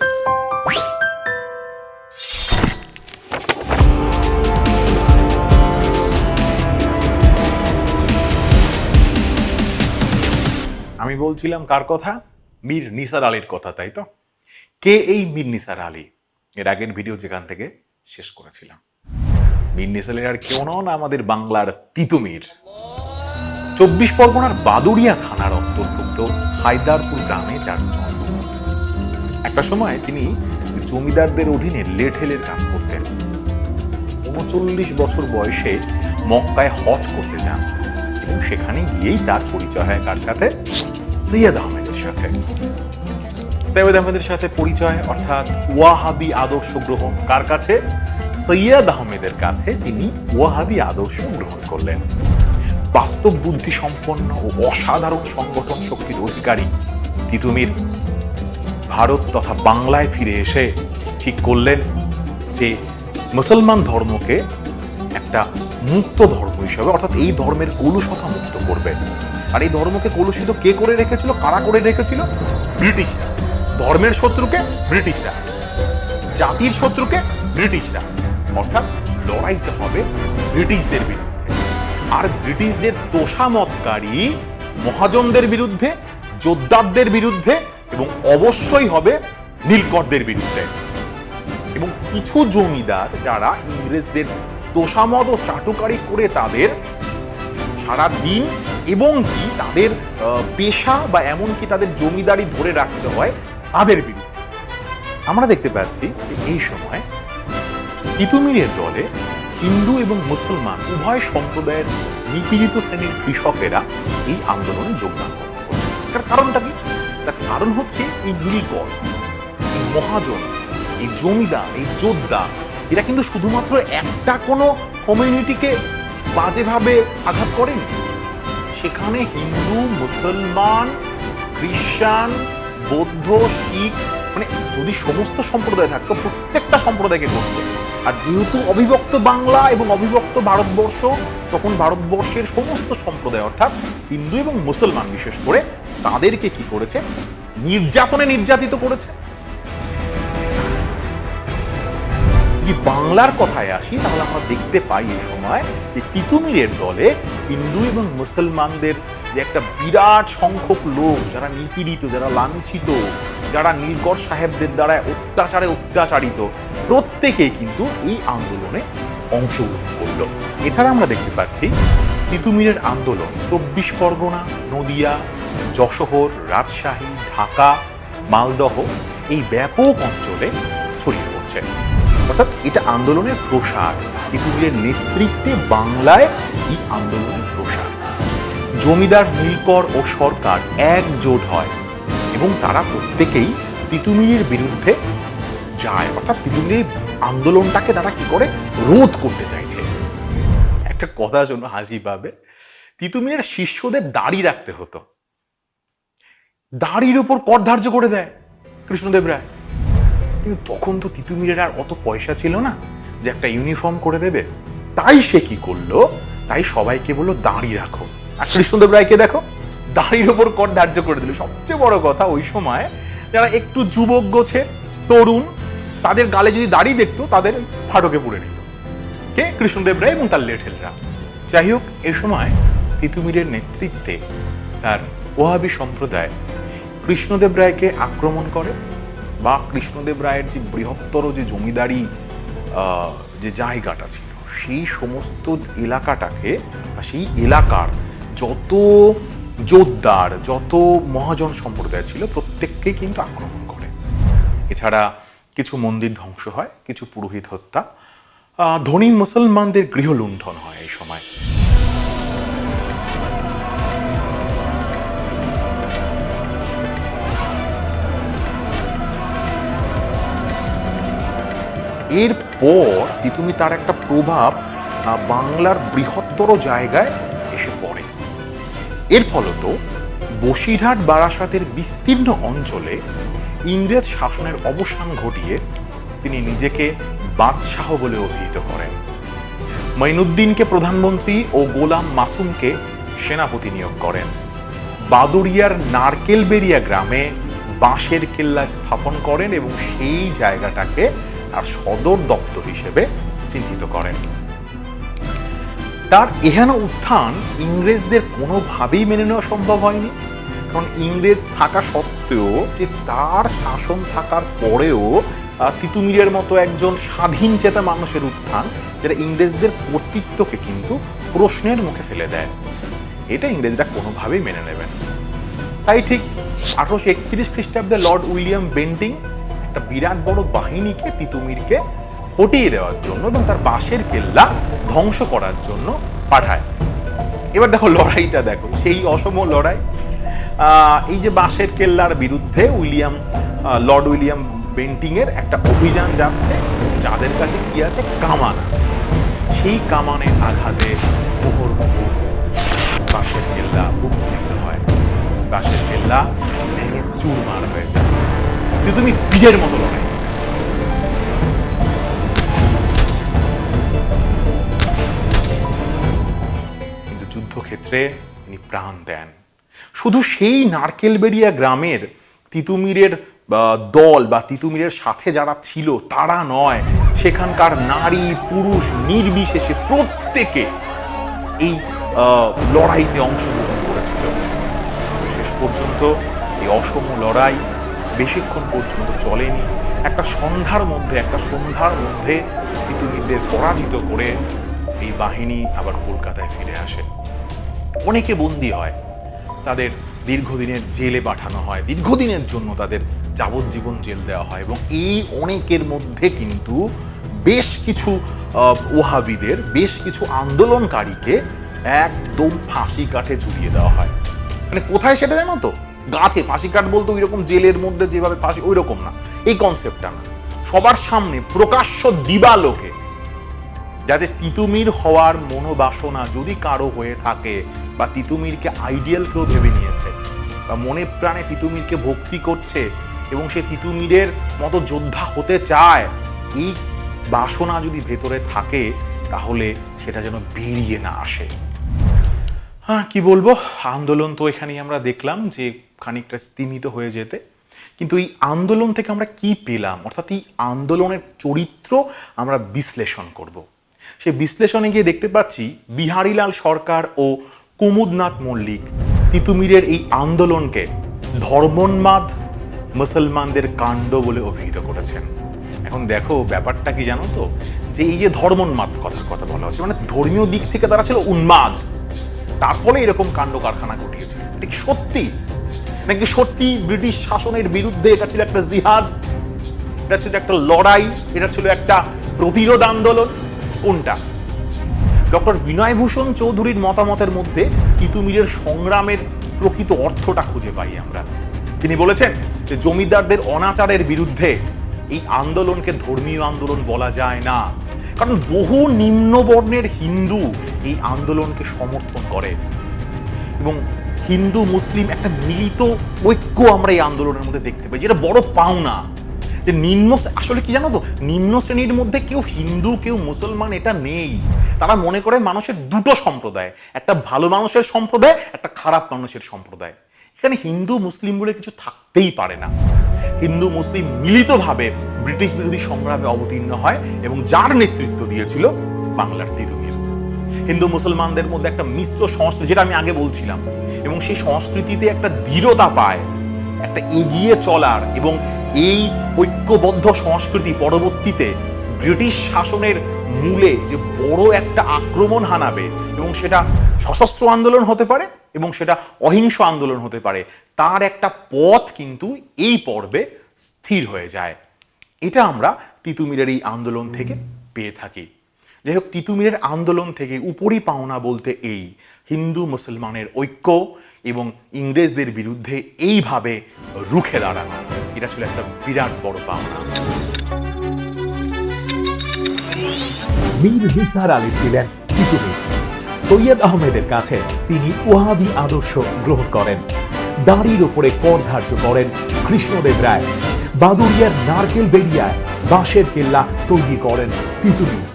আমি বলছিলাম কার কথা? মীর নিসার আলীর কথা, তাই তো? কে এই মীর নিসার আলী? এর আগের ভিডিও যেখান থেকে শেষ করেছিলাম। মীর নিসার আলী আর কেউ নন আমাদের বাংলার তিতুমির চব্বিশ পরগনার বাদুড়িয়া থানার অন্তর্ভুক্ত হায়দারপুর গ্রামে যার জন্ম একটা সময় তিনি জমিদারদের অধীনে লেঠেলের কাজ করতেন। উনচল্লিশ বছর বয়সে মক্কায় হজ করতে যান এবং সেখানে গিয়েই তার পরিচয় হয় কার সাথে? সৈয়দ আহমেদের সাথে। সৈয়দ আহমেদের সাথে পরিচয়, অর্থাৎ ওয়াহাবি আদর্শ গ্রহণ কার কাছে? সৈয়দ আহমেদের কাছে তিনি ওয়াহাবি আদর্শ গ্রহণ করলেন। বাস্তব বুদ্ধি সম্পন্ন ও অসাধারণ সংগঠন শক্তির অধিকারী তিতুমির। ভারত তথা বাংলায় ফিরে এসে ঠিক করলেন যে মুসলমান ধর্মকে একটা মুক্ত ধর্ম হিসাবে, অর্থাৎ এই ধর্মের কলুষতা মুক্ত করবে আর এই ধর্মকে কলুষিত কে করে রেখেছিল? কারা করে রেখেছিল? ব্রিটিশরা। ধর্মের শত্রুকে ব্রিটিশরা। জাতির শত্রুকে ব্রিটিশরা। অর্থাৎ লড়াইটা হবে ব্রিটিশদের বিরুদ্ধে। আর ব্রিটিশদের তোষামতকারী মহাজনদের বিরুদ্ধে যোদ্ধারদের বিরুদ্ধে এবং অবশ্যই হবে নীলকরদের বিরুদ্ধে। এবং কিছু জমিদার যারা ইংরেজদের তোষামদ ও চাটুকারি করে তাদের সারা দিন এবং কি তাদের পেশা বা এমনকি তাদের জমিদারি ধরে রাখতে হয় তাদের বিরুদ্ধে। আমরা দেখতে পাচ্ছি যে এই সময় তিতুমিরের দলে হিন্দু এবং মুসলমান উভয় সম্প্রদায়ের নিপীড়িত শ্রেণির কৃষকেরা এই আন্দোলনে যোগদান করে তার কারণটা কি? তার কারণ হচ্ছে এই নীলকর মহাজন, এই জমিদার, এই যোদ্ধা, এরা কিন্তু শুধুমাত্র একটা কোনো কমিউনিটিকে বাজেভাবে আঘাত করেনি। সেখানে হিন্দু, মুসলমান খ্রিস্টান বৌদ্ধ, শিখ মানে যদি সমস্ত সম্প্রদায় থাকতো, প্রত্যেকটা সম্প্রদায়কে করতো। আর যেহেতু অবিভক্ত বাংলা এবং অবিভক্ত ভারতবর্ষ, তখন ভারতবর্ষের সমস্ত সম্প্রদায়, অর্থাৎ হিন্দু এবং মুসলমান বিশেষ করে তাদেরকে কি করেছে? নির্যাতনে নির্যাতিত করেছে? যদি বাংলার কথায় আসি, তাহলে আমরা দেখতে পাই এই সময় যে তিতুমিরের দলে হিন্দু এবং মুসলমানদের যে একটা বিরাট সংখ্যক লোক, যারা নিপীড়িত, যারা লাঞ্ছিত, যারা নীলকর সাহেবদের দ্বারা অত্যাচারে অত্যাচারিত প্রত্যেকেই কিন্তু এই আন্দোলনে অংশগ্রহণ করল। এছাড়া আমরা দেখতে পাচ্ছি, তিতুমিরের আন্দোলন, চব্বিশ পরগনা, নদিয়া যশোহর রাজশাহী, ঢাকা, মালদহ এই ব্যাপক অঞ্চলে ছড়িয়ে পড়ছে। অর্থাৎ এটা আন্দোলনের প্রসার। তিতুমিরের নেতৃত্বে বাংলায় এই আন্দোলনের প্রসার। জমিদার নীলকর ও সরকার একজোট হয় এবং তারা প্রত্যেকেই তিতুমিরের বিরুদ্ধে যায়। অর্থাৎ তিতুমিরের আন্দোলনটাকে তারা কি করে? রোধ করতে চাইছে। একটা কথা জন্য হাসি পাবে তিতুমিরের শিষ্যদের দাড়ি রাখতে হতো। দাড়ির উপর কর ধার্য করে দেয় কৃষ্ণদেব রায়। কিন্তু তখন তো তিতুমিরের আর অত পয়সা ছিল না যে একটা ইউনিফর্ম করে দেবে। তাই সে কি করল? তাই সবাইকে বলল দাঁড়ি রাখো। আর কৃষ্ণদেব রায়কে দেখো, দাড়ির ওপর কর ধার্য করে দিল। সবচেয়ে বড় কথা ওই সময় যারা একটু যুবক গোছের তরুণ, তাদের গালে যদি দাড়ি দেখতো, তাদের ফাটকে পুড়ে নিত। কে? কৃষ্ণদেব রায় এবং তার লেঠেলরা। যাই হোক, এ সময় তিতুমিরের নেতৃত্বে তার ওহাবি সম্প্রদায় কৃষ্ণদেব রায়কে আক্রমণ করে বা কৃষ্ণদেব রায়ের যে বৃহত্তর যে জমিদারি যে জায়গাটা ছিল, সেই সমস্ত এলাকাটাকে বা সেই এলাকার যত জোরদার, যত মহাজন সম্প্রদায় ছিল, প্রত্যেককেই কিন্তু আক্রমণ করে। এছাড়া কিছু মন্দির ধ্বংস হয়, কিছু পুরোহিত হত্যা। ধনী মুসলমানদের গৃহলুণ্ঠন হয় এই সময়। এরপর তিতুমি তার একটা প্রভাব বাংলার বৃহত্তর জায়গায় এসে পড়ে। এর ফলত বসিরহাট বারাসাতের বিস্তীর্ণ অঞ্চলে ইংরেজ শাসনের অবসান ঘটিয়ে তিনি নিজেকে বাদশাহ বলে অভিহিত করেন। মঈনুদ্দিনকে প্রধানমন্ত্রী ও গোলাম মাসুমকে সেনাপতি নিয়োগ করেন। বাদুরিয়ার নারকেলবেরিয়া গ্রামে বাঁশের কেল্লা স্থাপন করেন এবং সেই জায়গাটাকে তার সদর দপ্তর হিসেবে চিহ্নিত করেন তার এহেন উত্থান ইংরেজদের কোনোভাবেই মেনে নেওয়া সম্ভব হয়নি, কারণ ইংরেজ থাকা সত্ত্বেও যে তার শাসন থাকার পরেও তিতুমিরের মতো একজন স্বাধীন চেতা মানুষের উত্থান যেটা ইংরেজদের কর্তৃত্বকে কিন্তু প্রশ্নের মুখে ফেলে দেয় এটা ইংরেজরা কোনোভাবেই মেনে নেবেন। তাই ঠিক আঠারোশো একত্রিশ খ্রিস্টাব্দে লর্ড উইলিয়াম বেন্টিং একটা বিরাট বড় বাহিনীকে তিতুমিরকে হটিয়ে দেওয়ার জন্য এবং তার বাঁশের কেল্লা ধ্বংস করার জন্য পাঠায়। এবার দেখো লড়াইটা দেখো, সেই অসম লড়াই। এই যে বাঁশের কেল্লার বিরুদ্ধে উইলিয়াম লর্ড উইলিয়াম বেন্টিং এর একটা অভিযান যাচ্ছে, যাদের কাছে কি আছে? কামান আছে। সেই কামানের আঘাতে মুহুর্মুহু বাঁশের কেল্লা ভূমিত হয়। বাঁশের কেল্লা ভেঙে চুরমার হয়ে যায়। কিন্তু তুমি বীজের মতো লড়াই কিন্তু যুদ্ধক্ষেত্রে তিনি প্রাণ দেন। শুধু সেই নারকেলবেড়িয়া গ্রামের তিতুমিরের দল বা, তিতুমিরের সাথে যারা ছিল, তারা নয়। সেখানকার নারী, পুরুষ, নির্বিশেষে প্রত্যেকে এই লড়াইতে অংশগ্রহণ করেছিল। শেষ পর্যন্ত এই অসম লড়াই বেশিক্ষণ পর্যন্ত চলেনি। একটা সন্ধ্যার মধ্যে, একটা সন্ধ্যার মধ্যে তিতুমিরদের পরাজিত করে এই বাহিনী আবার কলকাতায় ফিরে আসে। অনেকে বন্দী হয়, তাদের দীর্ঘদিনের জেলে পাঠানো হয়, দীর্ঘদিনের জন্য তাদের যাবজ্জীবন জেল দেওয়া হয় এবং এই অনেকের মধ্যে কিন্তু বেশ কিছু ওহাবিদের, বেশ কিছু আন্দোলনকারীকে একদম ফাঁসি কাঠে ঝুলিয়ে দেওয়া হয়। মানে কোথায় সেটা জানো তো? গাছে ফাঁসি কাঠ বলতে ওই রকম জেলের মধ্যে যেভাবে ফাঁসি ওই রকম না। এই কনসেপ্টটা না। সবার সামনে প্রকাশ্য দিবালোকে, যাতে তিতুমির হওয়ার মনোবাসনা যদি কারও হয়ে থাকে বা তিতুমিরকে আইডিয়াল কেউ ভেবে নিয়েছে বা মনে প্রাণে তিতুমিরকে ভক্তি করছে এবং সে তিতুমিরের মতো যোদ্ধা হতে চায়, এই বাসনা যদি ভেতরে থাকে তাহলে সেটা যেন বেরিয়ে না আসে। হ্যাঁ কি বলব? আন্দোলন তো এখানেই আমরা দেখলাম যে খানিকটা স্তিমিত হয়ে যেতে। কিন্তু এই আন্দোলন থেকে আমরা কি পেলাম? অর্থাৎ এই আন্দোলনের চরিত্র আমরা বিশ্লেষণ করব। সেই বিশ্লেষণে গিয়ে দেখতে পাচ্ছি, বিহারীলাল সরকার ও কুমুদনাথ মল্লিক তিতুমিরের এই আন্দোলনকে ধর্মোন্মাদ মুসলমানদের কাণ্ড বলে অভিহিত করেছেন। এখন দেখো ব্যাপারটা কি জানো তো? যে এই যে ধর্মোন্মাদ কথার কথা বলা হচ্ছে মানে ধর্মীয় দিক থেকে তারা ছিল উন্মাদ। তার ফলে এরকম কাণ্ড কারখানা ঘটিয়েছে। এটা কি সত্যি নাকি সত্যি ব্রিটিশ শাসনের বিরুদ্ধে এটা ছিল একটা জিহাদ? এটা ছিল একটা লড়াই, এটা ছিল একটা প্রতিরোধ আন্দোলন? কোনটা? ডক্টর বিনয়ভূষণ চৌধুরীর মতামতের মধ্যে তিতুমিরের সংগ্রামের প্রকৃত অর্থটা খুঁজে পাই আমরা। তিনি বলেছেন যে জমিদারদের অনাচারের বিরুদ্ধে এই আন্দোলনকে ধর্মীয় আন্দোলন বলা যায় না। কারণ বহু নিম্নবর্ণের হিন্দু এই আন্দোলনকে সমর্থন করে। এবং হিন্দু, মুসলিম একটা মিলিত ঐক্য আমরা এই আন্দোলনের মধ্যে দেখতে পাই, যেটা বড় পাওনা। যে নিম্ন আসলে কি জানো তো? নিম্ন শ্রেণির মধ্যে কেউ হিন্দু, কেউ মুসলমান এটা নেই। তারা মনে করে মানুষের দুটো সম্প্রদায়, একটা ভালো মানুষের সম্প্রদায়, একটা খারাপ মানুষের সম্প্রদায়। এখানে হিন্দু, মুসলিম বলে কিছু থাকতেই পারে না। হিন্দু, মুসলিম মিলিতভাবে ব্রিটিশ বিরোধী সংগ্রামে অবতীর্ণ হয় এবং যার নেতৃত্ব দিয়েছিল বাংলার তিতুমির হিন্দু মুসলমানদের মধ্যে একটা মিশ্র সংস্কৃতি, যেটা আমি আগে বলছিলাম। এবং সেই সংস্কৃতিতে একটা দৃঢ়তা পায়, একটা এগিয়ে চলার এবং এই ঐক্যবদ্ধ সংস্কৃতি পরবর্তীতে ব্রিটিশ শাসনের মূলে যে বড় একটা আক্রমণ হানাবে এবং সেটা সশস্ত্র আন্দোলন হতে পারে এবং সেটা অহিংস আন্দোলন হতে পারে, তার একটা পথ কিন্তু এই পর্বে স্থির হয়ে যায়। এটা আমরা তিতুমিরের এই আন্দোলন থেকে পেয়ে থাকি। যাই হোক, তিতুমিরের আন্দোলন থেকে উপরি পাওনা বলতে এই। হিন্দু মুসলমানের ঐক্য এবং ইংরেজদের বিরুদ্ধে এইভাবে রুখে দাঁড়ানো। এটা ছিল একটা বিরাট বড় পাওনা। মীর নিসার আলী ছিলেন তিতুমির। সৈয়দ আহমেদের কাছে তিনি ওয়াহাবি আদর্শ গ্রহণ করেন। দাড়ির উপরে কর ধার্য করেন কৃষ্ণদেব রায়। বাদুরিয়ার নারকেল বেরিয়ায় বাঁশের কেল্লা তৈরি করেন তিতুমির।